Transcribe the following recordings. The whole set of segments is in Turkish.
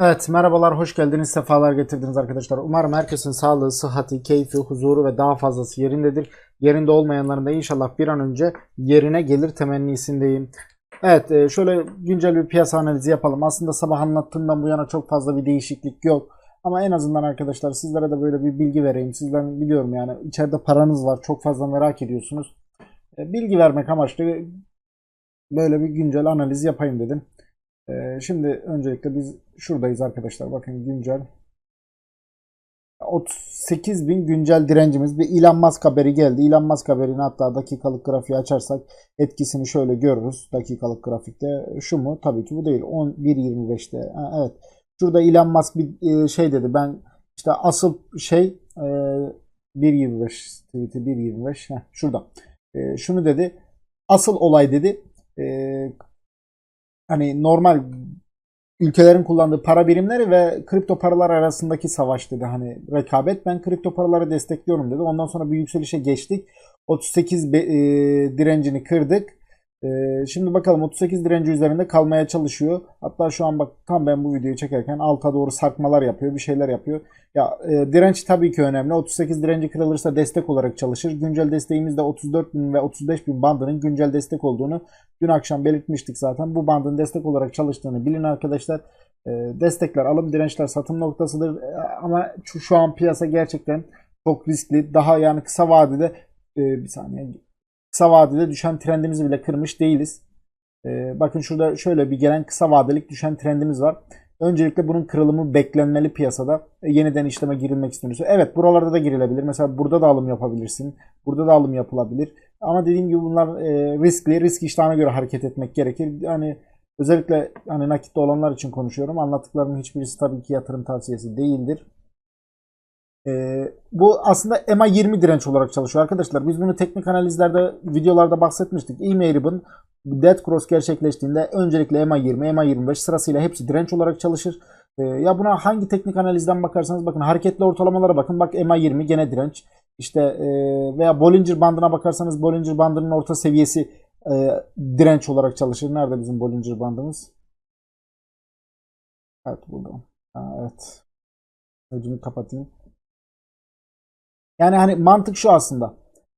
Evet merhabalar hoş geldiniz sefalar getirdiniz arkadaşlar. Umarım herkesin sağlığı, sıhhati, keyfi, huzuru ve daha fazlası yerindedir. Yerinde olmayanların da inşallah bir an önce yerine gelir temennisindeyim. Evet e, şöyle güncel bir piyasa analizi yapalım. Aslında sabah anlattığımdan bu yana çok fazla bir değişiklik yok. Ama en azından arkadaşlar sizlere de böyle bir bilgi vereyim. Sizden biliyorum yani içeride paranız var çok fazla merak ediyorsunuz. E, Bilgi vermek amaçlı böyle bir güncel analiz yapayım dedim. Ee, şimdi öncelikle biz şuradayız arkadaşlar. Bakın güncel 38 bin güncel direncimiz. Bir Elon Musk haberi geldi. Elon Musk haberini hatta dakikalık grafiği açarsak etkisini şöyle görürüz. Dakikalık grafikte şu mu? Tabii ki bu değil. 11.25'te. Ha, evet. Şurada Elon Musk bir e, şey dedi. Ben işte asıl şey e, 1.25 tweet'i 1.25 Heh, şurada. E, şunu dedi. Asıl olay dedi. Hani normal ülkelerin kullandığı para birimleri ve kripto paralar arasındaki savaş dedi. Hani rekabet ben kripto paraları destekliyorum dedi. Ondan sonra bir yükselişe geçtik. 38 be- e, direncini kırdık. E, şimdi bakalım 38 direnci üzerinde kalmaya çalışıyor. Hatta şu an bak tam ben bu videoyu çekerken alta doğru sarkmalar yapıyor. Bir şeyler yapıyor. Ya e, direnç tabii ki önemli. 38 direnci kırılırsa destek olarak çalışır. Güncel desteğimiz de 34 bin ve 35 bin bandının güncel destek olduğunu dün akşam belirtmiştik zaten. Bu bandın destek olarak çalıştığını bilin arkadaşlar. E, destekler alım dirençler satım noktasıdır. E, ama şu, şu an piyasa gerçekten çok riskli. Daha yani kısa vadede e, bir saniye kısa vadede düşen trendimizi bile kırmış değiliz. E, bakın şurada şöyle bir gelen kısa vadelik düşen trendimiz var. Öncelikle bunun kırılımı beklenmeli piyasada. E, yeniden işleme girilmek istiyorsa. Evet buralarda da girilebilir. Mesela burada da alım yapabilirsin. Burada da alım yapılabilir. Ama dediğim gibi bunlar e, riskli. Risk iştahına göre hareket etmek gerekir. Yani özellikle hani nakitte olanlar için konuşuyorum. Anlattıklarımın hiçbirisi tabii ki yatırım tavsiyesi değildir. Ee, bu aslında EMA 20 direnç olarak çalışıyor arkadaşlar. Biz bunu teknik analizlerde, videolarda bahsetmiştik. E-Mail'in dead cross gerçekleştiğinde öncelikle EMA 20, EMA 25 sırasıyla hepsi direnç olarak çalışır. Ee, ya buna hangi teknik analizden bakarsanız bakın hareketli ortalamalara bakın. Bak EMA 20 gene direnç. İşte e, veya Bollinger bandına bakarsanız Bollinger bandının orta seviyesi e, direnç olarak çalışır. Nerede bizim Bollinger bandımız? Evet burada. Ha, evet. Ödümü kapatayım. Yani hani mantık şu aslında.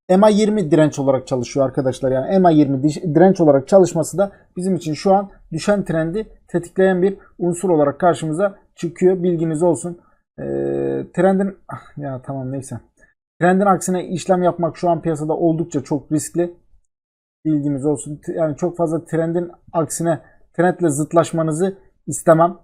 EMA 20 direnç olarak çalışıyor arkadaşlar. Yani EMA 20 direnç olarak çalışması da bizim için şu an düşen trendi tetikleyen bir unsur olarak karşımıza çıkıyor. Bilginiz olsun. Ee, trendin ah, ya tamam neyse. Trendin aksine işlem yapmak şu an piyasada oldukça çok riskli. Bilginiz olsun. Yani çok fazla trendin aksine trendle zıtlaşmanızı istemem.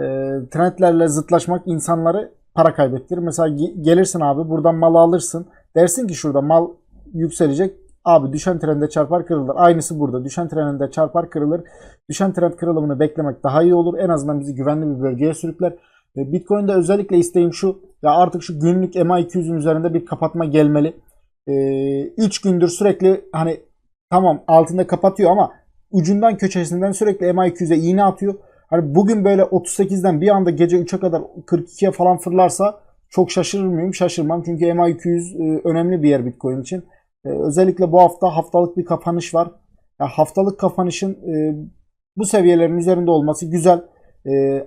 Ee, trendlerle zıtlaşmak insanları para kaybettirir. Mesela gelirsin abi buradan malı alırsın. Dersin ki şurada mal yükselecek. Abi düşen trende çarpar kırılır. Aynısı burada. Düşen trende çarpar kırılır. Düşen trend kırılımını beklemek daha iyi olur. En azından bizi güvenli bir bölgeye sürükler. Bitcoin'de özellikle isteğim şu. Ya artık şu günlük MA200'ün üzerinde bir kapatma gelmeli. 3 gündür sürekli hani tamam altında kapatıyor ama ucundan köşesinden sürekli MA200'e iğne atıyor. Hani bugün böyle 38'den bir anda gece 3'e kadar 42'ye falan fırlarsa çok şaşırır mıyım? Şaşırmam. Çünkü MA200 önemli bir yer Bitcoin için. Özellikle bu hafta haftalık bir kapanış var. Yani haftalık kapanışın bu seviyelerin üzerinde olması güzel.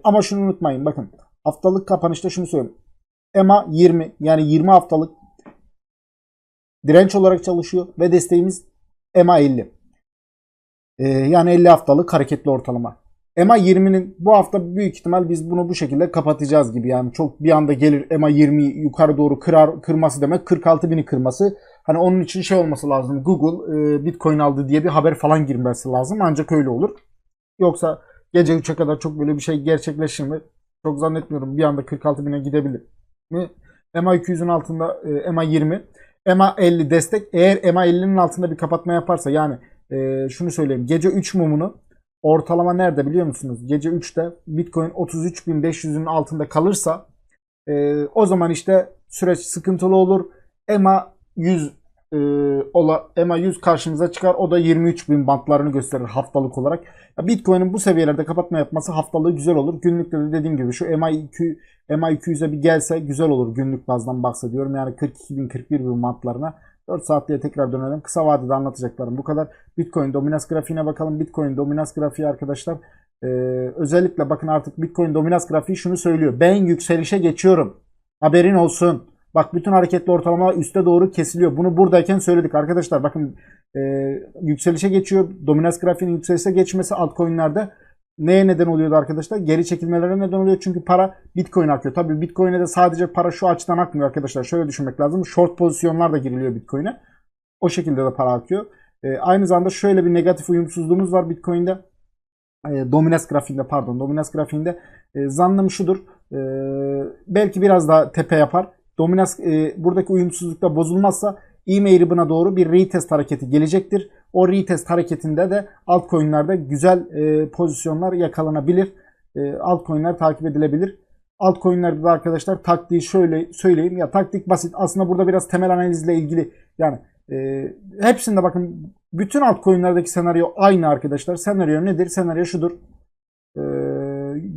Ama şunu unutmayın. Bakın haftalık kapanışta şunu söyleyeyim. EMA 20 yani 20 haftalık direnç olarak çalışıyor ve desteğimiz EMA 50. Yani 50 haftalık hareketli ortalama. EMA 20'nin bu hafta büyük ihtimal biz bunu bu şekilde kapatacağız gibi. Yani çok bir anda gelir EMA 20 yukarı doğru kırar kırması demek 46 bini kırması. Hani onun için şey olması lazım. Google e, Bitcoin aldı diye bir haber falan girmesi lazım. Ancak öyle olur. Yoksa gece 3'e kadar çok böyle bir şey gerçekleşir mi? Çok zannetmiyorum. Bir anda 46 bine gidebilir mi? EMA 200'ün altında e, EMA 20. EMA 50 destek. Eğer EMA 50'nin altında bir kapatma yaparsa yani e, şunu söyleyeyim. Gece 3 mumunu ortalama nerede biliyor musunuz? Gece 3'te Bitcoin 33.500'ün altında kalırsa e, o zaman işte süreç sıkıntılı olur. EMA 100 e, ola, EMA 100 karşımıza çıkar. O da 23.000 bantlarını gösterir haftalık olarak. Bitcoin'in bu seviyelerde kapatma yapması haftalığı güzel olur. Günlükte de dediğim gibi şu EMA 2 EMA 200'e bir gelse güzel olur. Günlük bazdan bahsediyorum. Yani 42.000 41.000 bantlarına 4 saatliğe tekrar dönelim. Kısa vadede anlatacaklarım bu kadar. Bitcoin dominans grafiğine bakalım. Bitcoin dominans grafiği arkadaşlar Ee, özellikle bakın artık Bitcoin dominans grafiği şunu söylüyor. Ben yükselişe geçiyorum. Haberin olsun. Bak bütün hareketli ortalama üste doğru kesiliyor. Bunu buradayken söyledik arkadaşlar. Bakın e, yükselişe geçiyor. Dominans grafiğinin yükselişe geçmesi altcoin'lerde neye neden oluyordu arkadaşlar? Geri çekilmelere neden oluyor. Çünkü para Bitcoin akıyor. Tabii Bitcoin'e de sadece para şu açıdan akmıyor arkadaşlar. Şöyle düşünmek lazım. Short pozisyonlar da giriliyor Bitcoin'e. O şekilde de para akıyor. E, aynı zamanda şöyle bir negatif uyumsuzluğumuz var Bitcoin'de. E, dominans grafiğinde pardon. Dominans grafiğinde e, zannım şudur. E, belki biraz daha tepe yapar. Dominans e, buradaki uyumsuzlukta bozulmazsa e buna doğru bir retest hareketi gelecektir. O retest hareketinde de altcoin'lerde güzel e, pozisyonlar yakalanabilir. E, altcoin'ler takip edilebilir. Altcoin'lerde de arkadaşlar taktiği şöyle söyleyeyim. Ya taktik basit. Aslında burada biraz temel analizle ilgili yani e, hepsinde bakın bütün altcoin'lerdeki senaryo aynı arkadaşlar. Senaryo nedir? Senaryo şudur. E,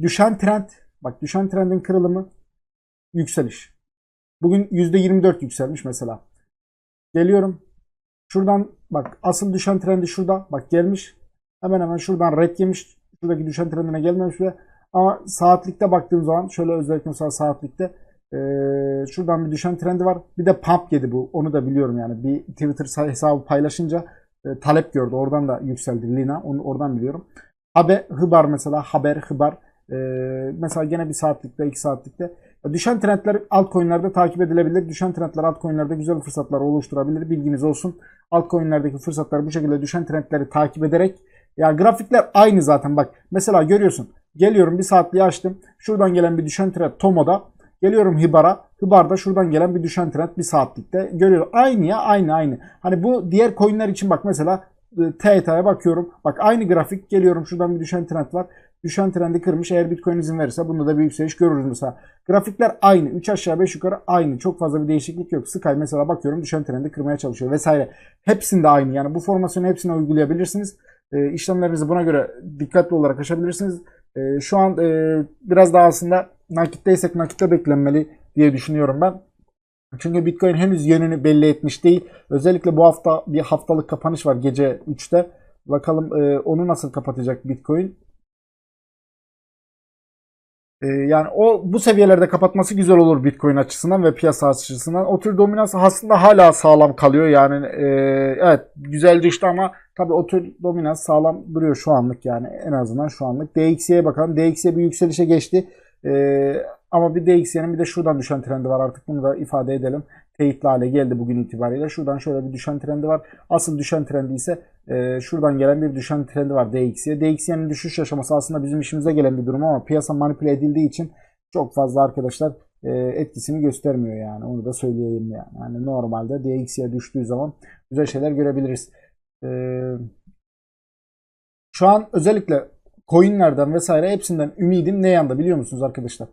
düşen trend. Bak düşen trendin kırılımı yükseliş. Bugün %24 yükselmiş mesela. Geliyorum. Şuradan bak asıl düşen trendi şurada. Bak gelmiş. Hemen hemen şuradan red yemiş. Şuradaki düşen trendine gelmemiş ve ama saatlikte baktığım zaman şöyle özellikle mesela saatlikte e, şuradan bir düşen trendi var. Bir de pump yedi bu. Onu da biliyorum yani. Bir Twitter hesabı paylaşınca e, talep gördü. Oradan da yükseldi Lina. Onu oradan biliyorum. Haber, hıbar mesela. Haber, hıbar. E, mesela gene bir saatlikte, iki saatlikte. Düşen trendler altcoin'lerde takip edilebilir. Düşen trendler altcoin'lerde güzel fırsatlar oluşturabilir. Bilginiz olsun. Altcoin'lerdeki fırsatlar bu şekilde düşen trendleri takip ederek ya grafikler aynı zaten bak. Mesela görüyorsun. Geliyorum bir saatliği açtım. Şuradan gelen bir düşen trend Tomo'da. Geliyorum Hibar'a. Hibar'da şuradan gelen bir düşen trend bir saatlikte. Görüyorum. Aynı ya aynı aynı. Hani bu diğer coin'ler için bak mesela TETA'ya bakıyorum. Bak aynı grafik geliyorum. Şuradan bir düşen trend var. Düşen trendi kırmış. Eğer Bitcoin izin verirse bunda da bir yükseliş görürüz mesela. Grafikler aynı. 3 aşağı 5 yukarı aynı. Çok fazla bir değişiklik yok. Sky mesela bakıyorum düşen trendi kırmaya çalışıyor vesaire. Hepsinde aynı. Yani bu formasyonu hepsine uygulayabilirsiniz. E, işlemlerinizi buna göre dikkatli olarak aşabilirsiniz. E, şu an e, biraz daha aslında nakitteysek nakitte beklenmeli diye düşünüyorum ben. Çünkü Bitcoin henüz yönünü belli etmiş değil. Özellikle bu hafta bir haftalık kapanış var gece 3'te. Bakalım e, onu nasıl kapatacak Bitcoin. E, yani o bu seviyelerde kapatması güzel olur Bitcoin açısından ve piyasa açısından. O tür dominans aslında hala sağlam kalıyor. Yani e, evet güzel düştü ama tabii o tür dominans sağlam duruyor şu anlık yani en azından şu anlık. DXY'ye bakalım. DXY bir yükselişe geçti. E, ama bir DXY'nin bir de şuradan düşen trendi var artık bunu da ifade edelim. Teyitli hale geldi bugün itibariyle. Şuradan şöyle bir düşen trendi var. Asıl düşen trendi ise e, şuradan gelen bir düşen trendi var DXY. DXY'nin düşüş aşaması aslında bizim işimize gelen bir durum ama piyasa manipüle edildiği için çok fazla arkadaşlar e, etkisini göstermiyor yani. Onu da söyleyeyim yani. yani normalde DXY düştüğü zaman güzel şeyler görebiliriz. E, şu an özellikle coinlerden vesaire hepsinden ümidim ne yanda biliyor musunuz arkadaşlar?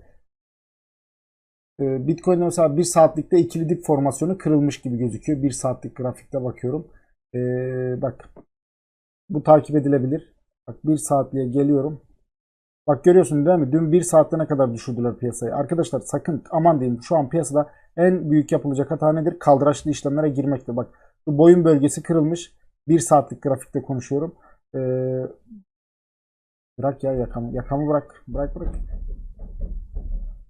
Bitcoin'de mesela bir saatlikte ikili dip formasyonu kırılmış gibi gözüküyor. Bir saatlik grafikte bakıyorum. Ee, bak bu takip edilebilir. Bak bir saatliğe geliyorum. Bak görüyorsun değil mi? Dün bir saatte ne kadar düşürdüler piyasayı. Arkadaşlar sakın aman diyeyim şu an piyasada en büyük yapılacak hata nedir? Kaldıraçlı işlemlere girmekte. Bak şu boyun bölgesi kırılmış. Bir saatlik grafikte konuşuyorum. Ee, bırak ya yakamı. Yakamı bırak. Bırak bırak.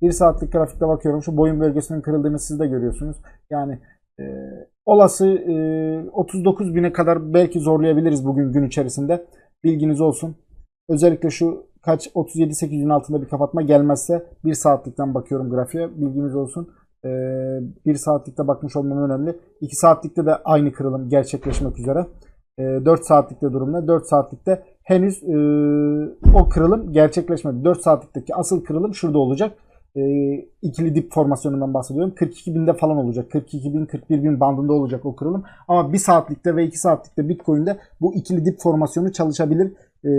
Bir saatlik grafikte bakıyorum. Şu boyun bölgesinin kırıldığını siz de görüyorsunuz. Yani e, olası e, 39 bine kadar belki zorlayabiliriz bugün gün içerisinde. Bilginiz olsun. Özellikle şu kaç 37-8'in altında bir kapatma gelmezse bir saatlikten bakıyorum grafiğe. Bilginiz olsun. E, bir saatlikte bakmış olmam önemli. 2 saatlikte de aynı kırılım gerçekleşmek üzere. E, 4 saatlikte durumda. 4 saatlikte henüz e, o kırılım gerçekleşmedi. 4 saatlikteki asıl kırılım şurada olacak e, ikili dip formasyonundan bahsediyorum. 42 binde falan olacak. 42 bin 41 bin bandında olacak o kırılım. Ama 1 saatlikte ve 2 saatlikte Bitcoin'de bu ikili dip formasyonu çalışabilir. E,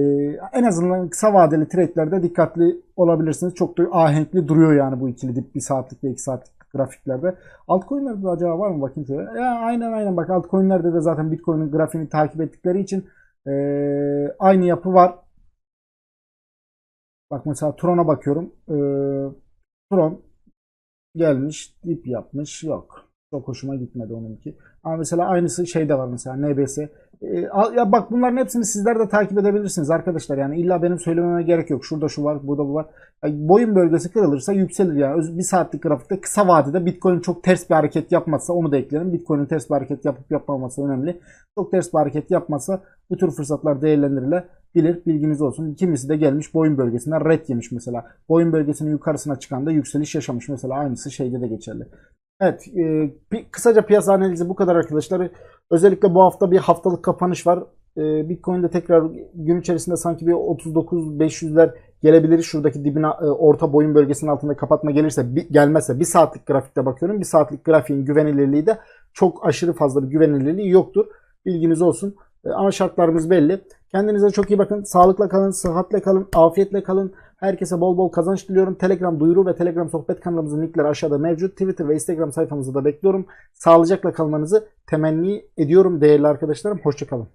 en azından kısa vadeli trade'lerde dikkatli olabilirsiniz. Çok da ahenkli duruyor yani bu ikili dip 1 saatlik ve 2 saatlik grafiklerde. Altcoin'lerde acaba var mı bakayım şöyle. Ya aynen aynen bak altcoin'lerde de zaten Bitcoin'in grafiğini takip ettikleri için e, aynı yapı var. Bak mesela Tron'a bakıyorum. Eee Tron gelmiş dip yapmış yok. Çok hoşuma gitmedi onunki. Ama mesela aynısı şeyde var mesela NBS. Ee, al- ya bak bunların hepsini sizler de takip edebilirsiniz arkadaşlar. Yani illa benim söylememe gerek yok. Şurada şu var, burada bu var. Ya boyun bölgesi kırılırsa yükselir ya. Öz- Bir saatlik grafikte kısa vadede Bitcoin çok ters bir hareket yapmazsa onu da eklerim. Bitcoin'in ters bir hareket yapıp yapmaması önemli. Çok ters bir hareket yapmazsa bu tür fırsatlar değerlendirilebilir. Bilginiz olsun. Kimisi de gelmiş boyun bölgesinden red yemiş mesela. Boyun bölgesinin yukarısına çıkan da yükseliş yaşamış mesela. Aynısı şeyde de geçerli. Evet, e, pi- kısaca piyasa analizi bu kadar arkadaşlar. Özellikle bu hafta bir haftalık kapanış var. E, Bitcoin'de tekrar gün içerisinde sanki bir 39-500'ler gelebilir. Şuradaki dibine e, orta boyun bölgesinin altında kapatma gelirse bir, gelmezse bir saatlik grafikte bakıyorum. Bir saatlik grafiğin güvenilirliği de çok aşırı fazla bir güvenilirliği yoktur. Bilginiz olsun. E, ama şartlarımız belli. Kendinize çok iyi bakın. Sağlıkla kalın, sıhhatle kalın, afiyetle kalın. Herkese bol bol kazanç diliyorum. Telegram duyuru ve Telegram sohbet kanalımızın linkleri aşağıda mevcut. Twitter ve Instagram sayfamızda da bekliyorum. Sağlıcakla kalmanızı temenni ediyorum değerli arkadaşlarım. Hoşçakalın.